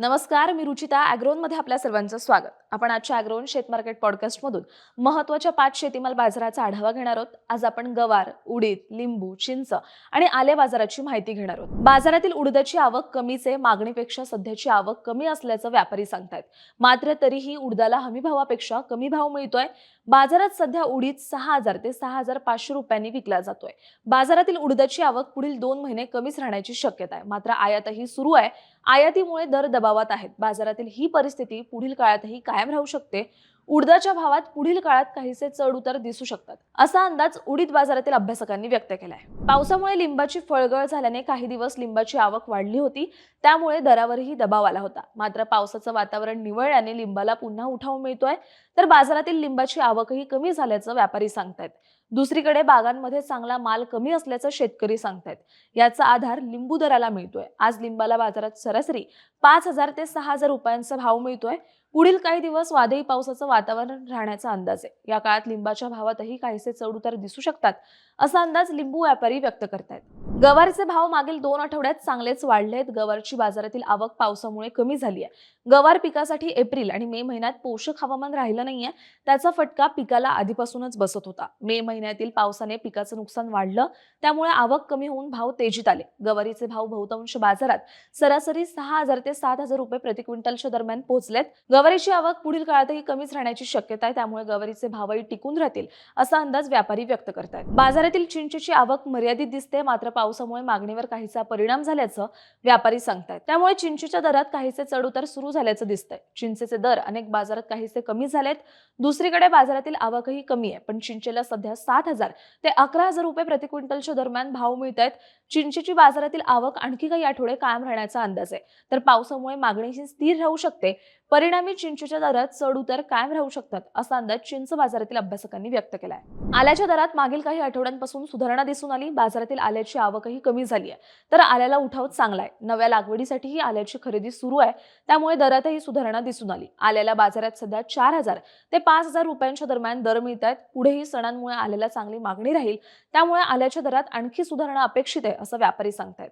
नमस्कार मी रुचिता मध्ये आपल्या सर्वांचं स्वागत. आपण आजच्या अॅग्रोन शेत मार्केट पॉडकास्टमधून महत्त्वाच्या पाच शेतीमाल बाजाराचा आढावा घेणार आहोत. आज आपण गवार उडीद लिंबू चिंच आणि आले बाजाराची माहिती घेणार आहोत. बाजारातील उडदाची आवक कमीच आहे मागणीपेक्षा सध्याची आवक कमी असल्याचं व्यापारी सांगतायत. मात्र तरीही उडदाला हमी भावापेक्षा कमी भाव मिळतोय. बाजारात सध्या उडीद सहा हजार ते सहा हजार पाचशे रुपयांनी विकला जातोय. बाजारातील उडदाची आवक पुढील दोन महिने कमीच राहण्याची शक्यता आहे. मात्र आयातही सुरू आहे. आयातीमुळे दर दबा दबावात आहेत. बाजारातील ही परिस्थिती पुढील काळातही कायम राहू शकते. उडदाच्या भावात पुढील काळात काहीसे चढ उतार दिसू शकतात. असा अंदाज उडीद बाजारातील अभ्यासकांनी व्यक्त केलाय. पावसामुळे लिंबाची फळगळ झाल्याने काही दिवस लिंबाची आवक वाढली होती. त्यामुळे दरावरही दबाव आला होता. मात्र पावसाचं वातावरण निवळल्याने लिंबाला पुन्हा उठाव मिळतोय. तर बाजारातील लिंबाची आवकही कमी झाल्याचं व्यापारी सांगतायत. दुसरीकडे बागांमध्ये चांगला माल कमी असल्याचं शेतकरी सांगतायत. याचा आधार लिंबू दराला मिळतोय. आज लिंबाला बाजारात सरासरी पाच हजार ते सहा हजार रुपयांचा भाव मिळतोय. पुढील काही दिवस वादळी पावसाचं वातावरण राहण्याचा अंदाज आहे. या काळात लिंबाच्या भावातही काहीसे चढउतार दिसू शकतात असा अंदाज लिंबू व्यापारी व्यक्त करतायत. गवारचे भाव मागील दोन आठवड्यात चांगलेच वाढले आहेत गवारची बाजारातील आवक पावसामुळे कमी झाली आहे. गवार पिकासाठी एप्रिल आणि मे महिन्यात पोषक हवामान राहिलं नाहीये. त्याचा फटका पिकाला आधीपासूनच बसत होता. मे महिन्यातील पावसाने पिकाचं नुकसान वाढलं. त्यामुळे आवक कमी होऊन भाव तेजीत आले. गवारीचे भाव बहुतांश बाजारात सरासरी सहा हजार ते सात हजार रुपये प्रति क्विंटलच्या दरम्यान पोहोचलेत. गवारीची आवक पुढील काळातही कमीच राहण्याची शक्यता आहे. त्यामुळे गवारीचे भावही टिकून राहतील असा अंदाज व्यापारी व्यक्त करतात बाजारातील चिंचेची आवक मर्यादित दिसते मात्र पावसामुळे मागणीवर काहीसा परिणाम झाल्याचं व्यापारी सांगतात त्यामुळे चिंचेच्या दरात काहीसे चढउतार सुरू झाल्याचं दिसतंय. चिंचेचे दर अनेक बाजारात काहीसे कमी झालेत. दुसरीकडे बाजारातील आवकही कमी आहे पण चिंचेला सध्या सात हजार ते अकरा हजार रुपये प्रति क्विंटलच्या दरम्यान भाव मिळत आहेत चिंचेची बाजारातील आवक आणखी काही आठवडे कायम राहण्याचा अंदाज आहे. तर पावसामुळे मागणीची स्थिर राहू शकते. परिणामी चिंचेच्या दरात चढ उतर कायम राहू शकतात असा अंदाज चिंच बाजारातील अभ्यासकांनी व्यक्त केलाय. आल्याच्या दरात मागील काही आठवड्यांपासून सुधारणा दिसून आली बाजारातील आल्याची आवकही कमी झाली आहे. तर आल्याला उठाव चांगला आहे. नव्या लागवडीसाठीही आल्याची खरेदी सुरू आहे. त्यामुळे दरातही सुधारणा दिसून आली. आल्याला बाजारात सध्या चार हजार ते पाच हजार रुपयांच्या दरम्यान दर मिळत आहेत पुढेही सणांमुळे आल्याला चांगली मागणी राहील. त्यामुळे आल्याच्या दरात आणखी सुधारणा अपेक्षित आहे असं व्यापारी सांगतायत.